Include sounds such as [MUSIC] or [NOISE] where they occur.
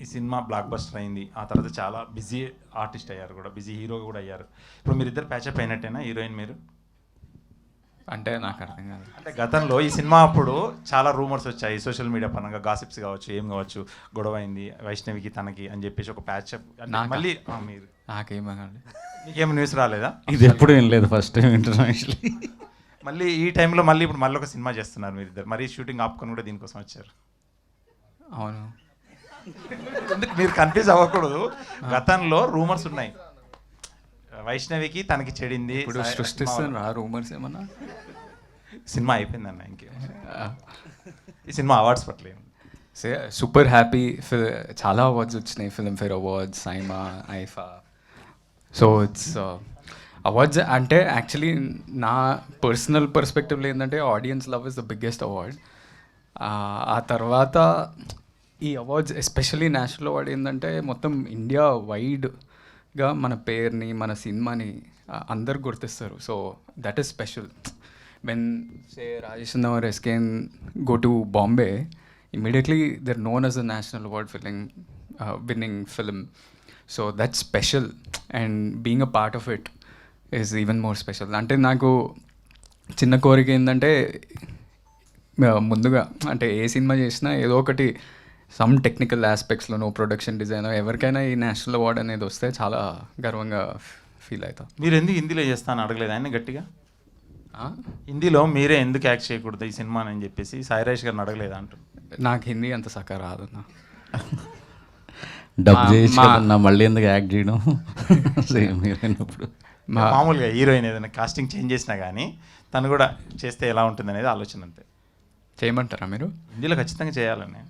ఈ cinema block buster అయింది. ఆ తర్వాత చాలా బిజీ ఆర్టిస్ట్ అయ్యారు కూడా బిజీ హీరో కూడా అయ్యారు. ఇప్పుడు మీరిద్దరు ప్యాచప్ అయినట్టేనా హీరోయిన్ మీరు? అంటే నాకు అర్థం కాదు. అంటే గతంలో ఈ సినిమా అప్పుడు చాలా రూమర్స్ వచ్చాయి. సోషల్ మీడియా పరంగా గాసిప్స్ కావచ్చు ఏం కావచ్చు గొడవ అయింది వైష్ణవికి తనకి అని చెప్పేసి ఒక ప్యాచప్ నాకా? మళ్ళీ ఆ, మీరు. నాకేమనండి మీకేం న్యూస్ రాలేదా? ఇది ఎప్పుడు ఏం లేదు ఫస్ట్ టైం ఇంటర్నేషనల్ మళ్ళీ ఈ టైంలో మళ్ళీ ఇప్పుడు మళ్ళీ ఒక సినిమా చేస్తున్నారు మీరు ఇద్దరు మరీ షూటింగ్ ఆపుకొని కూడా దీనికోసం వచ్చారు. అవును. ఎందుకు? మీరు కన్ఫ్యూజ్ అవ్వకూడదు. గతంలో రూమర్స్ ఉన్నాయి. వైష్ణవికి తనకి చెడింది. ఇప్పుడు ఆ రూమర్స్ ఏమన్నా? సినిమా అయిపోయిందన్న ఇంకే. ఈ సినిమా అవార్డ్స్ పట్లేదు సూపర్ హ్యాపీ చాలా అవార్డ్స్ వచ్చినాయి. Filmfare awards SIIMA IIFA so it's awards అంటే యాక్చువల్లీ నా పర్సనల్ పర్స్పెక్టివ్లో ఏంటంటే audience love is the biggest award ఆ తర్వాత ఈ అవార్డ్స్ ఎస్పెషల్లీ నేషనల్ అవార్డ్ ఏంటంటే మొత్తం ఇండియా వైడ్గా మన పేరుని మన సినిమాని అందరు గుర్తిస్తారు. So that is special when say Rajesh నవర్ ఎస్కేన్ go to Bombay immediately they're known as a national award filling winning film so that special and being a part of it is even more special అంటే నాకు చిన్న కోరిక ఏంటంటే ముందుగా అంటే ఏ cinema చేసినా ఏదో ఒకటి సమ్ టెక్నికల్ ఆస్పెక్ట్స్లోనో ప్రొడక్షన్ డిజైన్ ఎవరికైనా ఈ నేషనల్ అవార్డ్ అనేది వస్తే చాలా గర్వంగా ఫీల్ అవుతా. మీరు ఎందుకు హిందీలో చేస్తాను అడగలేదు ఆయన గట్టిగా? ఆ? హిందీలో మీరే ఎందుకు యాక్ట్ చేయకూడదు ఈ సినిమా అని చెప్పేసి సాయిరాజ్ గారిని అడగలేదా అంటారు నాకు హిందీ అంత సక్క రాదన్నా. డబ్ మా- చేసి మా- కదన్నా మళ్ళీ ఎందుకు యాక్ట్ చేయడం? [LAUGHS] సేమ్ హీరోయినప్పుడు మా- మామూలుగా హీరోయిన్ ఏదైనా కాస్టింగ్ చేంజ్ చేసినా కానీ తను కూడా చేస్తే ఎలా ఉంటుంది అనేది ఆలోచన అంతే. చేయమంటారా మీరు? హిందీలో ఖచ్చితంగా చేయాలని.